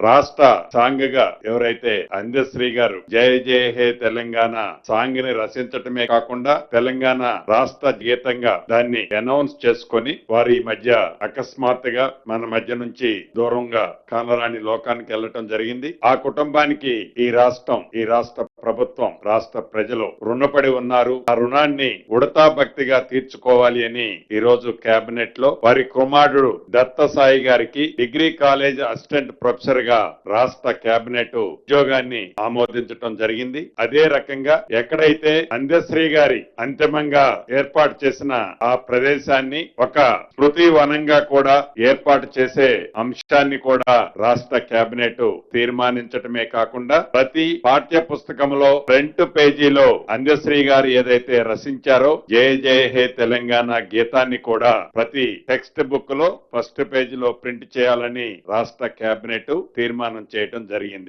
రాష్ట్ర సాంగ్గా ఎవరైతే అందశ్రీ గారు జయ జయ హే తెలంగాణ సాంగ్ని రచించటమే కాకుండా తెలంగాణ రాష్ట్ర గీతంగా దాన్ని అనౌన్స్ చేసుకొని వారి మధ్య అకస్మాత్తుగా మన మధ్య నుంచి దూరంగా కానరాని లోకానికి వెళ్ళటం జరిగింది. ఆ కుటుంబానికి ఈ రాష్ట్రం ఈ రాష్ట్ర ప్రభుత్వం రాష్ట్ర ప్రజలు రుణపడి ఉన్నారు. ఆ రుణాన్ని ఉడతా భక్తిగా తీర్చుకోవాలి అని ఈ రోజు కేబినెట్లో వారి కుమారుడు దత్త సాయి గారికి డిగ్రీ కాలేజ్ అసిస్టెంట్ ప్రొఫెసర్ గా రాష్ట్ర కేబినెట్ ఉద్యోగాన్ని ఆమోదించడం జరిగింది. అదే రకంగా ఎక్కడైతే అందశ్రీ గారి అంతిమంగా ఏర్పాటు చేసిన ఆ ప్రదేశాన్ని ఒక స్మృతి వనంగా కూడా ఏర్పాటు చేసే అంశాన్ని కూడా రాష్ట్ర కేబినెట్ తీర్మానించటమే కాకుండా ప్రతి పాఠ్య పుస్తకంలో ఫ్రంట్ పేజీలో అందశ్రీ గారు ఏదైతే రచించారో జయ జయ హే తెలంగాణ గీతాన్ని కూడా ప్రతి టెక్స్ట్ బుక్లో ఫస్ట్ పేజీలో ప్రింట్ చేయాలని రాష్ట్ర కేబినెట్ తీర్మానం చేయటం జరిగింది.